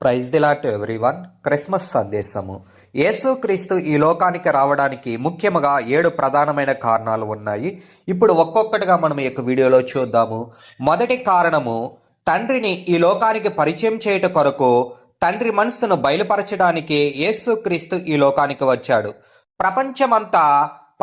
Praise దిలాట్ everyone. Christmas సందేశము. యేసుక్రీస్తు ఈ లోకానికి రావడానికి ముఖ్యంగా ఏడు ప్రధానమైన కారణాలు ఉన్నాయి. ఇప్పుడు ఒక్కొక్కటిగా మనం ఈ యొక్క వీడియోలో చూద్దాము. మొదటి కారణము తండ్రిని ఈ లోకానికి పరిచయం చేయట కొరకు తండ్రి మనస్సును బయలుపరచడానికి యేసుక్రీస్తు ఈ లోకానికి వచ్చాడు. ప్రపంచమంతా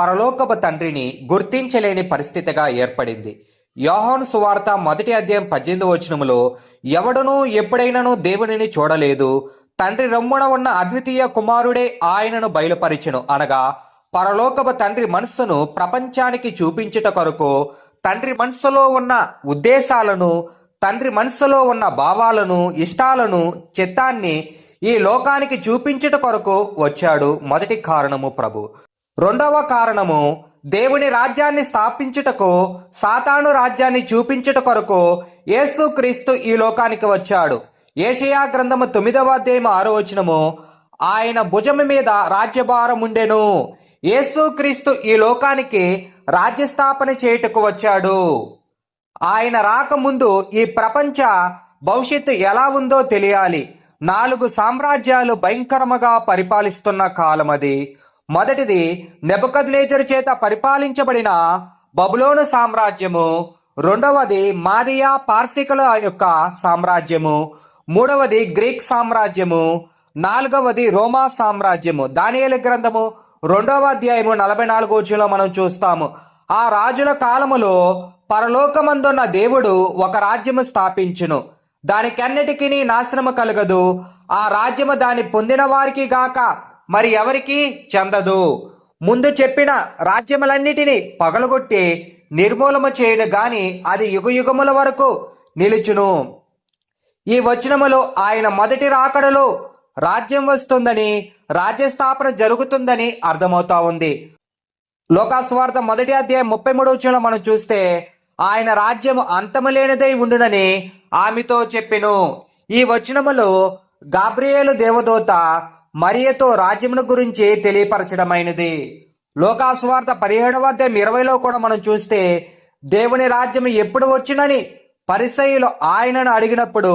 పరలోకపు తండ్రిని గుర్తించలేని పరిస్థితిగా ఏర్పడింది. యోహాను సువార్త మొదటి అధ్యాయం పద్దెనిమిది వచనములో ఎవడనూ ఎప్పుడైనానూ దేవునిని చూడలేదు. తండ్రి రొమ్మున ఉన్న అద్వితీయ కుమారుడే ఆయనను బయలుపరిచెను. అనగా పరలోకపు తండ్రి మనస్సును ప్రపంచానికి చూపించుట కొరకు తండ్రి మనస్సులో ఉన్న ఉద్దేశాలను తండ్రి మనస్సులో ఉన్న భావాలను ఇష్టాలను చిత్తాన్ని ఈ లోకానికి చూపించుట కొరకు వచ్చాడు. మొదటి కారణము ప్రభు. రెండవ కారణము దేవుని రాజ్యాన్ని స్థాపించుటకు సాతాను రాజ్యాన్ని చూపించుట కొరకు యేసుక్రీస్తు ఈ లోకానికి వచ్చాడు. ఏషయా గ్రంథము తొమ్మిదవ అధ్యాయం ఆరో వచనము ఆయన భుజము మీద రాజ్యభారం ఉండెను. యేసుక్రీస్తు ఈ లోకానికి రాజ్యస్థాపన చేయుటకు వచ్చాడు. ఆయన రాకముందు ఈ ప్రపంచ భవిష్యత్తు ఎలా ఉందో తెలియాలి. నాలుగు సామ్రాజ్యాలు భయంకరముగా పరిపాలిస్తున్న కాలం అది మొదటిది నెబదనేజరు చేత పరిపాలించబడిన బబులోను సామ్రాజ్యము రెండవది మాదియా పార్సికుల యొక్క సామ్రాజ్యము మూడవది గ్రీక్ సామ్రాజ్యము నాలుగవది రోమా సామ్రాజ్యము. దానియల గ్రంథము రెండవ అధ్యాయము నలభై నాలుగో వచ్చులో మనం చూస్తాము. ఆ రాజుల కాలములో పరలోకమందున్న దేవుడు ఒక రాజ్యము స్థాపించును. దానికన్నిటికీ నాశనము కలగదు. ఆ రాజ్యము దాన్ని పొందిన వారికి గాక మరి ఎవరికి? చెందదు. ముందు చెప్పిన రాజ్యములన్నిటినీ పగలగొట్టి నిర్మూలము చేయను గాని అది యుగ యుగముల వరకు నిలుచును. ఈ వచనములో ఆయన మొదటి రాకడలో రాజ్యం వస్తుందని రాజ్యస్థాపన జరుగుతుందని అర్థమవుతా ఉంది. లోకాస్వార్థ మొదటి అధ్యాయం ముప్పై మూడు వచ్చిన మనం చూస్తే ఆయన రాజ్యము అంతము లేనిదై ఉండునని ఆమెతో చెప్పెను. ఈ వచనములో గాబ్రియేలు దేవదూత మరియతో రాజ్యమును గురించి తెలియపరచడమైనది. లోకాసువార్త పదిహేడవ అధ్యాయం ఇరవైలో కూడా మనం చూస్తే దేవుని రాజ్యం ఎప్పుడు వచ్చినని పరిసయులు ఆయనను అడిగినప్పుడు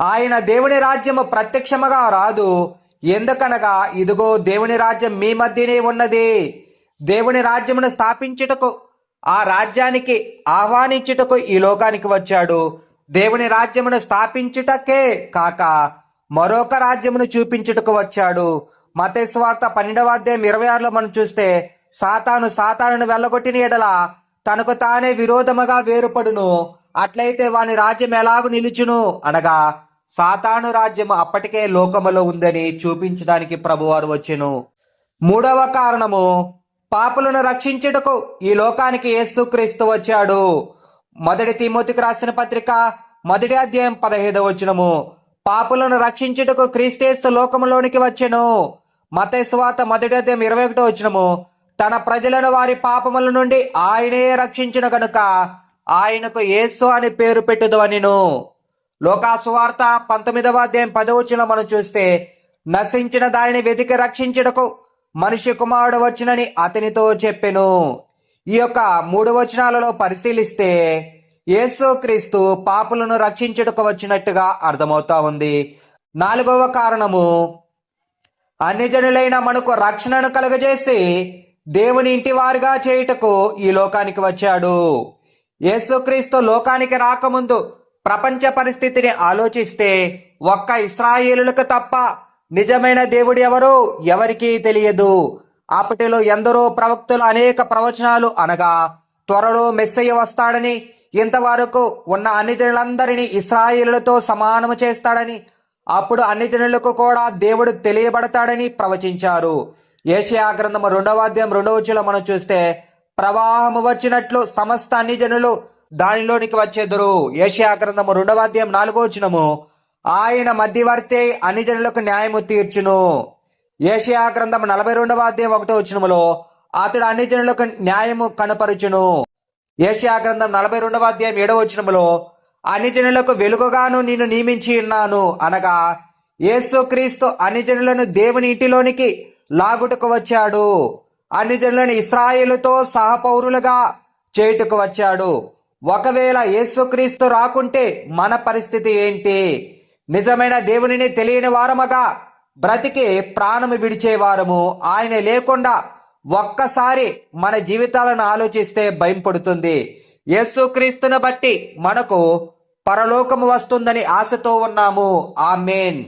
ఆయన దేవుని రాజ్యము ప్రత్యక్షముగా రాదు. ఎందుకనగా ఇదిగో దేవుని రాజ్యం మీ మధ్యనే ఉన్నది. దేవుని రాజ్యమును స్థాపించుటకు ఆ రాజ్యానికి ఆహ్వానించుటకు ఈ లోకానికి వచ్చాడు. దేవుని రాజ్యమును స్థాపించుటకే కాక మరొక రాజ్యమును చూపించుటకు వచ్చాడు. మతేశ్వార్త పన్నెండవ అధ్యాయం ఇరవై ఆరులో మనం చూస్తే సాతాను సాతానును వెళ్ళగొట్టిన ఎడల తనకు తానే విరోధముగా వేరుపడును. అట్లయితే వాని రాజ్యం ఎలాగు నిలుచును? అనగా సాతాను రాజ్యము అప్పటికే లోకములో ఉందని చూపించడానికి ప్రభువారు వచ్చెను. మూడవ కారణము పాపులను రక్షించుటకు ఈ లోకానికి యేసుక్రీస్తు వచ్చాడు. మొదటి తిమోతికి రాసిన పత్రిక మొదటి అధ్యాయం పదహైదవ వచనము. పాపులను రక్షించుటకు క్రీస్తేస్తు లోకములోనికి వచ్చెను. మతేశ్వాత మొదటి ఇరవై ఒకటో వచనము. తన ప్రజలను వారి పాపముల నుండి ఆయనే రక్షించిన కనుక ఆయనకు యేసు అని పేరు పెట్టుదు అనిను లోకాసువార్త పంతొమ్మిదవ అధ్యాయం పదవచ్చిన మనం చూస్తే నశించిన దానిని వెతికి రక్షించుటకు మనిషి కుమారుడు వచ్చినని అతనితో చెప్పెను. ఈ యొక్క మూడు వచనాలలో పరిశీలిస్తే యేసుక్రీస్తు పాపులను రక్షించుటకు వచ్చినట్టుగా అర్థమవుతా ఉంది. నాలుగవ కారణము అన్యజనులైన మనకు రక్షణను కలుగజేసి దేవుని ఇంటి వారుగా చేయుటకు ఈ లోకానికి వచ్చాడు. యేసుక్రీస్తు లోకానికి రాకముందు ప్రపంచ పరిస్థితిని ఆలోచిస్తే ఒక్క ఇస్రాయేలులకు తప్ప నిజమైన దేవుడు ఎవరో ఎవరికీ తెలియదు. అప్పటిలో ఎందరో ప్రవక్తులు అనేక ప్రవచనాలు అనగా త్వరలో మెస్సయ్య వస్తాడని ఇంతవరకు ఉన్న అన్ని జనులందరినీ ఇస్రాయిలతో సమానము చేస్తాడని అప్పుడు అన్ని జనులకు కూడా దేవుడు తెలియబడతాడని ప్రవచించారు. ఏషియా గ్రంథము రెండవ అధ్యాయం రెండవ చిలో మనం చూస్తే ప్రవాహము వచ్చినట్లు సమస్త అన్ని జనులు దానిలోనికి వచ్చేదురు. ఏషియా గ్రంథము రెండవ అధ్యాయం నాలుగో వచనము ఆయన మధ్యవర్తి అన్ని జనులకు న్యాయము తీర్చును. ఏషియా గ్రంథం నలభై రెండవ అధ్యాయం ఒకటో వచ్చినములో అతడు అన్ని జనులకు న్యాయము కనపరుచును. ఏషియా గ్రంథం నలభై రెండవ అధ్యాయం ఏడవ వచనములో అన్ని జనులకు వెలుగుగాను నేను నియమించి ఉన్నాను అనగా యేసుక్రీస్తు అన్ని జనులను దేవుని ఇంటిలోనికి లాగుటకు వచ్చాడు. అన్ని జనులను ఇస్రాయేలుతో సహపౌరులుగా చేయుటకు వచ్చాడు. ఒకవేళ యేసుక్రీస్తు రాకుంటే మన పరిస్థితి ఏంటి? నిజమైన దేవునిని తెలియని వారమగా బ్రతికి ప్రాణము విడిచేవారము. ఆయన లేకుండా ఒక్కసారి మన జీవితాలను ఆలోచిస్తే భయం పడుతుంది. యేసుక్రీస్తుని బట్టి మనకు పరలోకము వస్తుందని ఆశతో ఉన్నాము. ఆ మెయిన్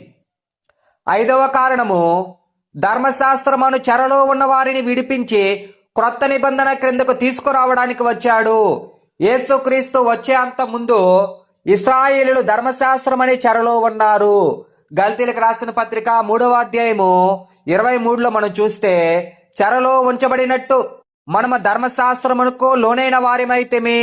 ఐదవ కారణము ధర్మశాస్త్రమును చెరలో ఉన్న వారిని విడిపించి క్రొత్త నిబంధన క్రిందకు తీసుకురావడానికి వచ్చాడు. యేసుక్రీస్తు వచ్చే అంత ముందు ఇస్రాయేలులు ధర్మశాస్త్రం అనే చెరలో ఉన్నారు. గల్తీలకు రాసిన పత్రిక మూడవ అధ్యాయము ఇరవై మూడులో మనం చూస్తే చెరలో ఉంచబడినట్టు మనము ధర్మశాస్త్రమునకు లోనైన వారిమైతేమే.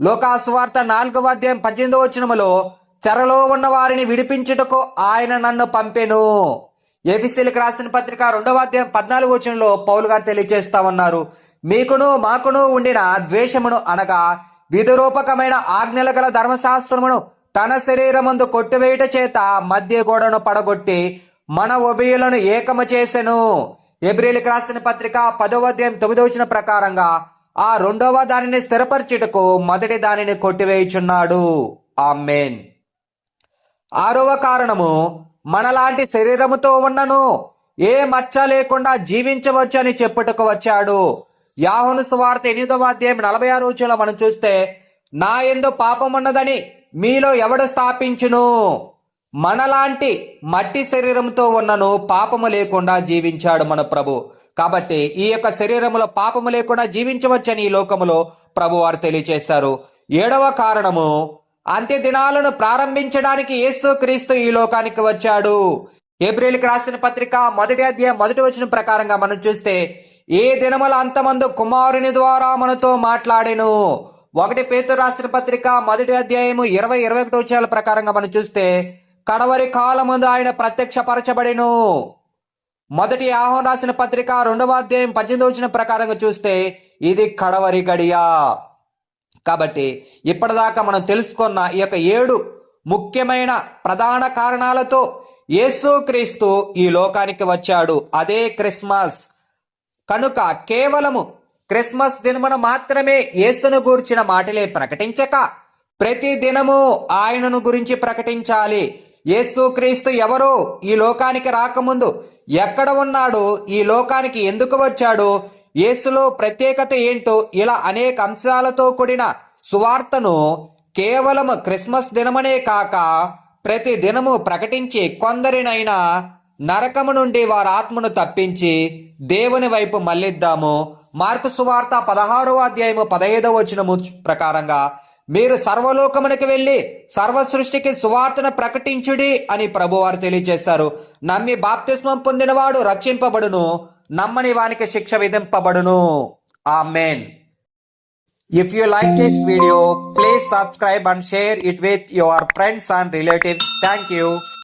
లోకాసువార్త నాలుగవ అధ్యాయం పద్దెనిమిదవ వచనములో చెరలో ఉన్న వారిని విడిపించుటకు ఆయన నన్ను పంపెను. ఎఫిసిలకు రాసిన పత్రిక రెండవ అధ్యాయం పద్నాలుగు వచనంలో పౌలు గారు తెలియజేస్తా ఉన్నారు. మీకును మాకును ఉండిన ద్వేషమును అనగా విధురూపకమైన ఆజ్ఞల గల ధర్మశాస్త్రమును తన శరీరమందు కొట్టువేయుట చేత మధ్య గోడను పడగొట్టి మన ఉభయులను ఏకము చేసెను. ఏప్రిల్కి రాసిన పత్రిక పదవ అధ్యాయం తొమ్మిదవ వచ్చిన ప్రకారంగా ఆ రెండవ దానిని స్థిరపరచుటకు మొదటి దానిని కొట్టివేయుచున్నాడు. ఆ మెయిన్ ఆరవ కారణము మనలాంటి శరీరముతో ఉన్నను ఏ మచ్చ లేకుండా జీవించవచ్చని చెప్పుటకు వచ్చాడు. యాహోను సువార్త ఎనిమిదవ అధ్యాయం నలభై ఆరు రోజుల మనం చూస్తే నా ఎందు పాపమున్నదని మీలో ఎవడు స్థాపించును? మనలాంటి మట్టి శరీరంతో ఉన్నను పాపము లేకుండా జీవించాడు మన ప్రభు. కాబట్టి ఈ యొక్క శరీరములో పాపము లేకుండా జీవించవచ్చని ఈ లోకములో ప్రభు వారు తెలియచేశారు. ఏడవ కారణము అంత్య దినాలను ప్రారంభించడానికి యేసు క్రీస్తు ఈ లోకానికి వచ్చాడు. ఏప్రిల్కి రాసిన పత్రిక మొదటి అధ్యాయం మొదటి వచ్చిన ప్రకారంగా మనం చూస్తే ఏ దినముల అంతమందు కుమారుని ద్వారా మనతో మాట్లాడెను? ఒకటి పేతురు రాసిన పత్రిక మొదటి అధ్యాయము ఇరవై ఇరవై ఒకటి వచ్చేల ప్రకారంగా మనం చూస్తే కడవరి కాలముందు ఆయన ప్రత్యక్షపరచబడెను. మొదటి ఆహ్వాన్ రాసిన పత్రిక రెండవ అధ్యాయం పద్దెనిమిది వచ్చిన ప్రకారంగా చూస్తే ఇది కడవరి గడియ. కాబట్టి ఇప్పటిదాకా మనం తెలుసుకున్న ఈ యొక్క ఏడు ముఖ్యమైన ప్రధాన కారణాలతో యేసుక్రీస్తు ఈ లోకానికి వచ్చాడు. అదే క్రిస్మస్. కనుక కేవలము క్రిస్మస్ దినమున మాత్రమే యేసును గూర్చిన మాటలే ప్రకటించక ప్రతి దినము ఆయనను గురించి ప్రకటించాలి. యేసుక్రీస్తు ఎవరో? ఈ లోకానికి రాకముందు. ఎక్కడ ఉన్నాడు? ఈ లోకానికి ఎందుకు వచ్చాడు? యేసులో ప్రత్యేకత ఏంటో ఇలా అనేక అంశాలతో కూడిన సువార్తను కేవలం క్రిస్మస్ దినమనే కాక ప్రతి దినము ప్రకటించి కొందరినైనా నరకము నుండి వారి ఆత్మను తప్పించి దేవుని వైపు మళ్ళిద్దాము. మార్కు సువార్త పదహారవ అధ్యాయము పదహైదవ వచనము ప్రకారంగా మీరు సర్వలోకమునికి వెళ్ళి సర్వ సృష్టికి సువార్తను ప్రకటించుడి అని ప్రభువారు తెలియజేశారు. నమ్మి బాప్తిస్మం పొందినవాడు రక్షింపబడును. నమ్మని వానికి శిక్ష విధింపబడును. Amen if you like this video please subscribe and share it with your friends and relatives thank you